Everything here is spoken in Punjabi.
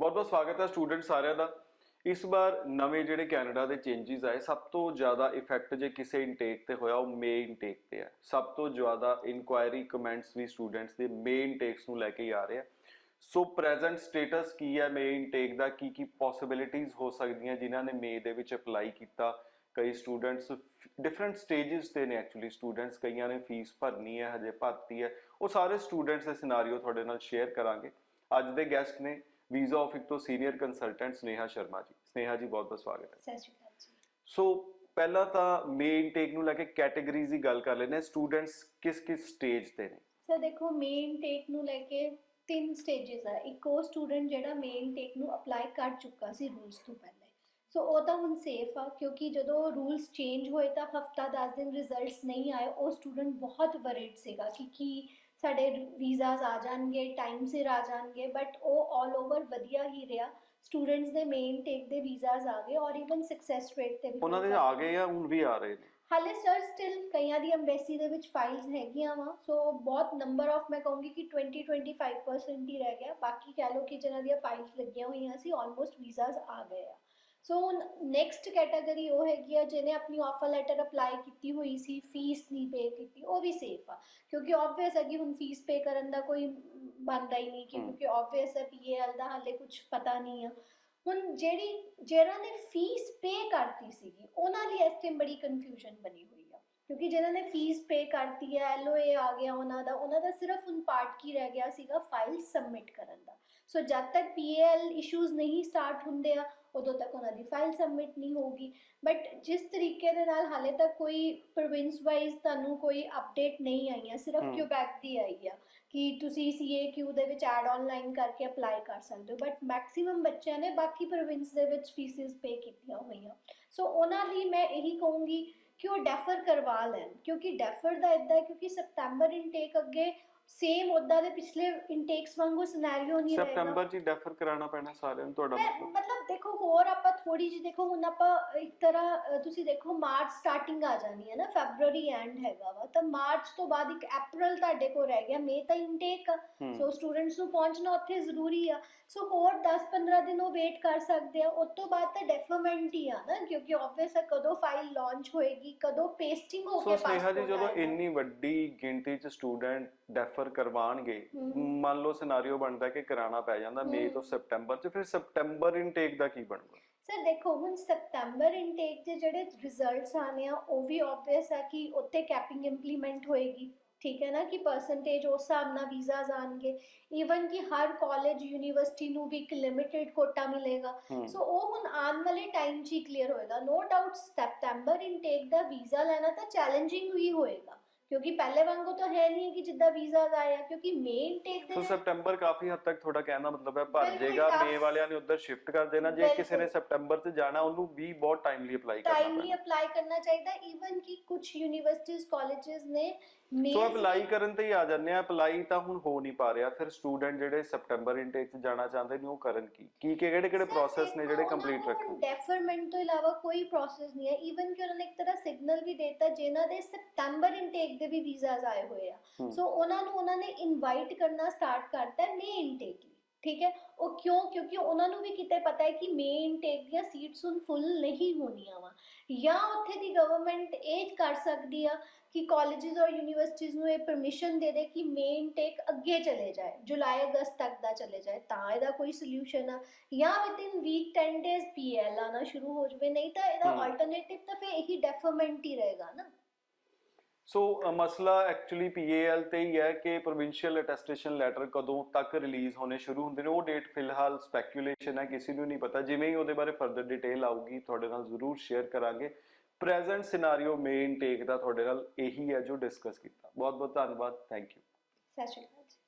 ਬਹੁਤ ਬਹੁਤ ਸਵਾਗਤ ਹੈ ਸਟੂਡੈਂਟ ਸਾਰਿਆਂ ਦਾ। ਇਸ ਵਾਰ ਨਵੇਂ ਜਿਹੜੇ ਕੈਨੇਡਾ ਦੇ ਚੇਂਜਸ ਆਏ, ਸਭ ਤੋਂ ਜ਼ਿਆਦਾ ਇਫੈਕਟ ਜੇ ਕਿਸੇ ਇਨਟੇਕ ਤੇ ਹੋਇਆ, ਉਹ ਮੇ ਇਨਟੇਕ ਤੇ ਹੈ। ਸਭ ਤੋਂ ਜ਼ਿਆਦਾ ਇਨਕੁਆਇਰੀ ਕਮੈਂਟਸ ਵੀ ਸਟੂਡੈਂਟਸ ਦੇ ਮੇ ਇਨਟੇਕਸ ਨੂੰ ਲੈ ਕੇ ਹੀ ਆ ਰਹੇ ਆ। ਸੋ ਪ੍ਰੈਜ਼ੈਂਟ ਸਟੇਟਸ ਕੀ ਹੈ ਮੇ ਇਨਟੇਕ ਦਾ? ਕੀ ਕੀ ਪੋਸਿਬਿਲਿਟੀਆਂ ਹੋ ਸਕਦੀਆਂ ਜਿਨ੍ਹਾਂ ਨੇ ਮੇ ਦੇ ਵਿੱਚ ਅਪਲਾਈ ਕੀਤਾ? ਕਈ ਸਟੂਡੈਂਟਸ ਡਿਫਰੈਂਟ ਸਟੇजेस ਤੇ ਨੇ ਐਕਚੁਅਲੀ ਸਟੂਡੈਂਟਸ ਕਈਆਂ ਨੇ ਫੀਸ ਭਰਨੀ ਹੈ, ਹਜੇ ਭਰਤੀ ਹੈ। ਉਹ ਸਾਰੇ ਸਟੂਡੈਂਟਸ ਦੇ ਸਿਨਾਰੀਓ ਤੁਹਾਡੇ ਨਾਲ ਸ਼ੇਅਰ ਕਰਾਂਗੇ। ਅੱਜ ਦੇ ਗੈਸਟ ਨੇ ਵੀਜ਼ਾ ਆਫਿਸ ਤੋਂ ਸੀਨੀਅਰ ਕੰਸਲਟੈਂਟ ਸਨੇਹਾ ਸ਼ਰਮਾ ਜੀ। ਸਨੇਹਾ ਜੀ ਬਹੁਤ ਬਹੁਤ ਸਵਾਗਤ ਹੈ। ਸਤਿ ਸ਼੍ਰੀ ਅਕਾਲ ਜੀ। ਸੋ ਪਹਿਲਾਂ ਤਾਂ ਮੇ ਇਨਟੇਕ ਨੂੰ ਲੈ ਕੇ ਕੈਟਾਗਰੀਜ਼ ਦੀ ਗੱਲ ਕਰ ਲੈਂਦੇ ਹਾਂ। ਸਟੂਡੈਂਟਸ ਕਿਸ ਕਿਸ ਸਟੇਜ ਤੇ ਨੇ? ਸਰ ਦੇਖੋ ਮੇਨ ਟੇਕ ਨੂੰ ਲੈ ਕੇ ਤਿੰਨ ਸਟੇजेस ਆ। ਇੱਕ ਉਹ ਸਟੂਡੈਂਟ ਜਿਹੜਾ ਮੇਨ ਟੇਕ ਨੂੰ ਅਪਲਾਈ ਕਰ ਚੁੱਕਾ ਸੀ ਰੂਲਸ ਤੋਂ ਪਹਿਲੇ। ਸੋ ਉਹ ਤਾਂ ਹੁਣ ਸੇਫ ਆ ਕਿਉਂਕਿ ਜਦੋਂ ਰੂਲਸ ਚੇਂਜ ਹੋਏ ਤਾਂ ਹਫਤਾ 10 ਦਿਨ ਰਿਜ਼ਲਟਸ ਨਹੀਂ ਆਏ ਉਹ ਸਟੂਡੈਂਟ ਬਹੁਤ ਵਰਿਡ ਸੀਗਾ ਕਿ ਕੀ ਸਾਡੇ ਵੀਜ਼ਾਸ ਆ ਜਾਣਗੇ ਟਾਈਮ ਸਿਰ ਆ ਜਾਣਗੇ ਬਟ ਉਹ ਆਲ ਓਵਰ ਵਧੀਆ ਹੀ ਰਿਹਾ। ਸਟੂਡੈਂਟਸ ਦੇ ਮੇਨ ਟੇਕ ਦੇ ਵੀਜ਼ਾਸ ਆ ਗਏ ਔਰ ਇਵਨ ਸਕਸੈਸ ਰੇਟ ਤੇ ਵੀ ਉਹਨਾਂ ਦੇ ਆ ਗਏ ਆ ਹੁਣ ਵੀ ਆ ਰਹੇ ਨੇ? ਹਾਲੇ ਸਰ ਸਟਿਲ ਕਈਆਂ ਦੀ ਐਮਬੈਸੀ ਦੇ ਵਿੱਚ ਫਾਈਲਸ ਹੈਗੀਆਂ ਵਾ ਸੋ ਬਹੁਤ ਨੰਬਰ ਆਫ ਮੈਂ ਕਹੂੰਗੀ ਕਿ 20 25% ਹੀ ਰਹਿ ਗਿਆ। ਬਾਕੀ ਕਹਿ ਲਓ ਕਿ ਜਿਹਨਾਂ ਦੀਆਂ ਫਾਈਲਸ ਲੱਗੀਆਂ ਹੋਈਆਂ ਸੀ ਆਲਮੋਸਟ ਵੀਜ਼ਾਸ ਆ ਗਏ ਆ। ਸੋ ਨੈਕਸਟ ਕੈਟਾਗਰੀ ਉਹ ਹੈਗੀ ਆ ਜਿਹਨੇ ਆਪਣੀ ਆਫਰ ਲੈਟਰ ਅਪਲਾਈ ਕੀਤੀ ਹੋਈ ਸੀ ਫੀਸ ਨਹੀਂ ਪੇ ਕੀਤੀ ਉਹ ਵੀ ਸੇਫ ਆ। ਕਿਉਂਕਿ ਆਬਵੀਅਸ ਹੈ ਕਿ ਹੁਣ ਫੀਸ ਪੇ ਕਰਨ ਦਾ ਕੋਈ ਬਣਦਾ ਹੀ ਨਹੀਂ। ਕਿਉਂਕਿ ਆਬਵੀਅਸ ਹੈ ਪੀਏਐਲ ਦਾ ਹਾਲੇ ਕੁਝ ਪਤਾ ਨਹੀਂ ਆ। ਹੁਣ ਜਿਹੜੀ ਜਿਹੜਾ ਨੇ ਫੀਸ ਪੇ ਕਰਤੀ ਸੀਗੀ ਉਹਨਾਂ ਲਈ ਇਸ ਟਾਈਮ ਬੜੀ ਕਨਫਿਊਜ਼ਨ ਬਣੀ ਹੋਈ ਆ। ਕਿਉਂਕਿ ਜਿਹਨਾਂ ਨੇ ਫੀਸ ਪੇ ਕਰਤੀ ਹੈ ਐਲਓਏ ਆ ਗਿਆ ਉਹਨਾਂ ਦਾ ਉਹਨਾਂ ਦਾ ਸਿਰਫ ਹੁਣ ਪਾਰਟ ਕੀ ਰਹਿ ਗਿਆ ਸੀਗਾ ਫਾਈਲ ਸਬਮਿਟ ਕਰਨ ਦਾ। ਸੋ ਜਦ ਤੱਕ ਪੀਏਐਲ ਇਸ਼ੂਜ਼ ਨਹੀਂ ਸਟਾਰਟ ਹੁੰਦੇ ਆ ਉਦੋਂ ਤੱਕ ਉਹਨਾਂ ਦੀ ਫਾਈਲ ਸਬਮਿਟ ਨਹੀਂ ਹੋਊਗੀ। ਬਟ ਜਿਸ ਤਰੀਕੇ ਦੇ ਨਾਲ ਹਾਲੇ ਤੱਕ ਕੋਈ ਪ੍ਰੋਵਿੰਸ ਵਾਈਜ਼ ਤੁਹਾਨੂੰ ਕੋਈ ਅਪਡੇਟ ਨਹੀਂ ਆਈਆਂ ਸਿਰਫ ਹਮ। ਕਿਊਬੈਕ ਦੀ ਆਈ ਆ ਕਿ ਤੁਸੀਂ ਸੀਏਕਿਊ ਦੇ ਵਿੱਚ ਐਡ ਆਨਲਾਈਨ ਕਰਕੇ ਅਪਲਾਈ ਕਰ ਸਕਦੇ ਹੋ। ਬਟ ਮੈਕਸਿਮਮ ਬੱਚਿਆਂ ਨੇ ਬਾਕੀ ਪ੍ਰੋਵਿੰਸ ਦੇ ਵਿੱਚ ਫੀਸਿਸ ਪੇ ਕੀਤੀਆਂ ਹੋਈਆਂ। ਸੋ ਉਹਨਾਂ ਲਈ ਮੈਂ ਇਹੀ ਕਹੂੰਗੀ ਕਿ ਉਹ ਡੈਫਰ ਕਰਵਾ ਲੈਣ। ਕਿਉਂਕਿ ਡੈਫਰ ਦਾ ਇਦਾਂ ਹੈ ਕਿਉਂਕਿ ਸਪਟੈਂਬਰ ਇਨਟੇਕ ਅੱਗੇ ਸੇਮ ਉਹਦਾ ਦੇ ਪਿਛਲੇ ਇਨਟੇਕਸ ਵਾਂਗੂ ਸਿਨੈਰੀਓ ਨਹੀਂ ਰਹੇਗਾ ਸਪਟੈਂਬਰ 'ਚ ਡੈਫਰ ਕਰਾਉਣਾ ਪੈਣਾ ਸਾਰਿਆਂ ਨੂੰ ਤੁਹਾਡਾ ਮੈਂ- ਮਤਲਬ। ਮਤਲਬ ਦੇਖੋ ਹੋਰ ਆਪਾਂ ਥੋੜੀ ਜਿਹੀ ਦੇਖੋ ਹੁਣ ਆਪਾਂ ਇੱਕ ਤਰ੍ਹਾਂ ਅ, ਤੁਸੀਂ ਦੇਖੋ ਮਾਰਚ ਸਟਾਰਟਿੰਗ ਆ ਜਾਣੀ ਹੈ ਨਾ ਫੈਬਰੂਅਰੀ ਐਂਡ ਹੈਗਾ ਵਾ। ਤਾਂ ਮਾਰਚ ਤੋਂ ਬਾਅਦ ਇੱਕ ਅਪ੍ਰੈਲ ਤੁਹਾਡੇ ਕੋਲ ਰਹਿ ਗਿਆ ਮਈ ਤਾਂ ਇਨਟੇਕ ਆ। ਹਮ। ਸੋ ਸਟੂਡੈਂਟਸ ਨੂੰ ਪਹੁੰਚਣਾ ਉੱਥੇ ਜ਼ਰੂਰੀ ਆ। ਸੋ ਹੋਰ 10-15 ਦਿਨ ਉਹ ਵੇਟ ਕਰ ਸਕਦੇ ਆ। ਉਸ ਤੋਂ ਬਾਅਦ ਤਾਂ ਡੈਫਰਮੈਂਟ ਹੀ ਆ ਨਾ ਕਿਉਂਕਿ ਆਬਵੀਅਸ ਹੈ ਕਦੋਂ ਫਾਈਲ ਲਾਂਚ ਹੋਏਗੀ ਕਦੋਂ ਪੇਸਟਿੰਗ ਹੋ ਸੋ ਕੇ ਸਨੇਹਾ ਜੀ passport ਜਦੋਂ ਆਏਗਾ। ਇੰਨੀ ਵੱਡੀ ਗਿਣਤੀ 'ਚ ਸਟੂਡੈਂਟ ਡੈਫਰ ਕਰਵਾਣਗੇ ਹਮ। ਮੰਨ ਲਓ ਸਿਨੈਰੀਓ ਬਣਦਾ ਕਿ ਕਰਾਉਣਾ ਪੈ ਜਾਂਦਾ ਮਈ। ਤੋਂ ਸਪਟੈਂਬਰ 'ਚ ਫਿਰ ਸਪਟੈਂਬਰ ਇਨਟੇਕ ਦਾ ਕੀ ਬਣੂਗਾ ਸਰ ਦੇਖੋ ਹੁਣ ਸਪਟੈਂਬਰ ਇਨਟੇਕ ਦੇ ਜਿਹੜੇ ਰਿਜ਼ਲਟਸ ਆਨੇ ਆ ਉਹ ਵੀ ਆਬਵੀਅਸ ਹੈ ਕਿ ਉੱਤੇ ਕੈਪਿੰਗ ਇੰਪਲੀਮੈਂਟ ਹੋਏਗੀ ਠੀਕ ਹੈ ਨਾ ਕਿ ਪਰਸੈਂਟੇਜ ਉਸ ਹਿਸਾਬ ਨਾਲ ਵੀਜ਼ਾਸ ਆਣਗੇ ਈਵਨ ਕਿ ਹਰ ਕਾਲਜ ਯੂਨੀਵਰਸਿਟੀ ਨੂੰ ਵੀ ਇੱਕ ਲਿਮਿਟਿਡ ਕੋਟਾ ਮਿਲੇਗਾ। ਸੋ ਉਹ ਹੁਣ ਆਉਣ ਵਾਲੇ ਟਾਈਮ 'ਚ ਹੀ ਕਲੀਅਰ ਹੋਏਗਾ ਨੋ ਡਾਊਟ ਸਪਟੈਂਬਰ ਇਨਟੇਕ ਦਾ ਵੀਜ਼ਾ ਲੈਣਾ ਤਾਂ ਚੈਲੰਜਿੰਗ ਹੀ ਹੋਏਗਾ ਕਿਉਂਕਿ ਪਹਿਲੇ ਵਾਂਗੂ ਤਾਂ ਹੈ ਨਹੀਂ ਕਿ ਜਿੱਦਾਂ ਵੀਜ਼ਾਸ ਆਇਆ ਕਿਉਂਕਿ ਮੇਨ ਟੇਕ ਦੇ ਸੋ ਸਪਟੈਂਬਰ ਕਾਫੀ ਹੱਦ ਤੱਕ ਤੁਹਾਡਾ ਕਹਿਣ ਦਾ ਮਤਲਬ ਹੈ ਭਰ ਬਿਲਕੁਲ ਜਾਏਗਾ tough। ਮੇ ਵਾਲਿਆਂ ਨੇ ਉਧਰ ਸ਼ਿਫਟ ਕਰ ਦੇਣਾ ਜੇ ਕਿਸੇ ਨੇ ਸਪਟੈਂਬਰ 'ਚ ਜਾਣਾ ਉਹਨੂੰ ਵੀ ਬਹੁਤ ਟਾਈਮਲੀ ਅਪਲਾਈ ਕਰਨਾ ਟਾਈਮਲੀ ਪੈਣਾ। ਅਪਲਾਈ ਕਰਨਾ ਚਾਹੀਦਾ ਈਵਨ ਕਿ ਕੁਝ ਯੂਨੀਵਰਸਿਟੀਜ਼ ਕਾਲਜਸ ਨੇ ਸੋ ਅਪਲਾਈ ਕਰਨ ਤੇ ਹੀ ਆ ਜਾਂਦੇ ਆ ਅਪਲਾਈ ਤਾਂ ਹੁਣ ਹੋ ਨਹੀਂ ਪਾ ਰਿਹਾ। ਫਿਰ ਸਟੂਡੈਂਟ ਜਿਹੜੇ ਸਪਟੈਂਬਰ ਇਨਟੇਕ 'ਚ ਜਾਣਾ ਚਾਹੁੰਦੇ ਨੇ ਉਹ ਕਰਨ ਕੀ? ਕੀ ਕਿਹੜੇ ਕਿਹੜੇ ਪ੍ਰੋਸੈਸ ਨੇ ਜਿਹੜੇ ਕੰਪਲੀਟ ਰੱਖਣ? ਡੈਫਰਮੈਂਟ ਤੋਂ ਇਲਾਵਾ ਕੋਈ ਪ੍ਰੋਸੈਸ ਨਹੀਂ ਹੈ। ਈਵਨ ਕਿ ਉਹਨਾਂ ਨੇ ਇੱਕ ਤਰ੍ਹਾਂ ਸਿਗਨਲ ਵੀ ਦਿੱਤਾ ਜਿਨ੍ਹਾਂ ਦੇ ਸਤੰਬਰ ਇਨਟੇਕ ਦੇ ਵੀ ਵੀਜ਼ਾਸ ਆਏ ਹੋਏ ਆ। ਸੋ ਉਹਨਾਂ ਨੂੰ ਉਹਨਾਂ ਨੇ ਇਨਵਾਈਟ ਕਰਨਾ ਸਟਾਰਟ ਕਰਤਾ ਮੇ ਇਨਟੇਕ ਠੀਕ ਹੈ? ਉਹ ਕਿਉਂ? ਕਿਉਂਕਿ ਉਹਨਾਂ ਨੂੰ ਵੀ ਕਿਤੇ ਪਤਾ ਹੈ ਕਿ ਮੇ ਇਨਟੇਕ ਦੀਆਂ ਸੀਟਸ ਹੁਣ ਫੁੱਲ ਨਹੀਂ ਹੋਣੀਆਂ ਵਾ। ਜਾਂ ਉੱਥੇ ਦੀ ਗਵਰਨਮੈਂਟ ਇਹ ਕਰ ਸਕਦੀ ਆ ਕਿ ਕਾਲਜਸ ਔਰ ਯੂਨੀਵਰਸਿਟੀਜ਼ ਨੂੰ ਇਹ ਪਰਮਿਸ਼ਨ ਦੇ ਦੇ ਕਿ ਮੇ ਇਨਟੇਕ ਅੱਗੇ ਚਲੇ ਜਾਏ ਜੁਲਾਈ ਅਗਸਤ ਤੱਕ ਦਾ ਚਲੇ ਜਾਏ ਤਾਂ ਇਹਦਾ ਕੋਈ ਸੋਲੂਸ਼ਨ ਆ। ਜਾਂ ਵਿਦਿਨ ਵੀਕ 10 ਡੇਜ਼ ਪੀਐਲ ਆਣਾ ਸ਼ੁਰੂ ਹੋ ਜਾਵੇ ਨਹੀਂ ਤਾਂ ਇਹਦਾ। ਆਲਟਰਨੇਟਿਵ ਤਾਂ ਫਿਰ ਇਹੀ ਡੈਫਰਮੈਂਟ ਹੀ ਰਹੇਗਾ ਨਾ। ਸੋ ਅ, ਮਸਲਾ ਐਕਚੁਅਲੀ ਪੀਏਐਲ ਤੇ ਹੀ ਹੈ ਕਿ ਪ੍ਰੋਵਿੰਸ਼ੀਅਲ ਅਟੈਸਟੇਸ਼ਨ ਲੈਟਰ ਕਦੋਂ ਤੱਕ ਰਿਲੀਜ਼ ਹੋਣੇ ਸ਼ੁਰੂ ਹੁੰਦੇ ਨੇ। ਉਹ ਡੇਟ ਫਿਲਹਾਲ ਸਪੈਕੂਲੇਸ਼ਨ ਹੈ ਕਿਸੇ ਨੂੰ ਨਹੀਂ ਪਤਾ। ਜਿਵੇਂ ਹੀ ਉਹਦੇ ਬਾਰੇ ਫਰਦਰ ਡਿਟੇਲ ਆਊਗੀ ਤੁਹਾਡੇ ਨਾਲ ਜ਼ਰੂਰ ਸ਼ੇਅਰ ਕਰਾਂਗੇ। ਪ੍ਰੈਜ਼ੈਂਟ ਸਿਨੈਰੀਓ ਮੇਨ ਟੇਕ ਦਾ ਤੁਹਾਡੇ ਨਾਲ ਇਹੀ ਹੈ ਜੋ ਡਿਸਕਸ ਕੀਤਾ। ਬਹੁਤ ਬਹੁਤ ਧੰਨਵਾਦ। ਥੈਂਕ ਯੂ ਸਤਿ ਸ਼੍ਰੀ ਅਕਾਲ ਜੀ।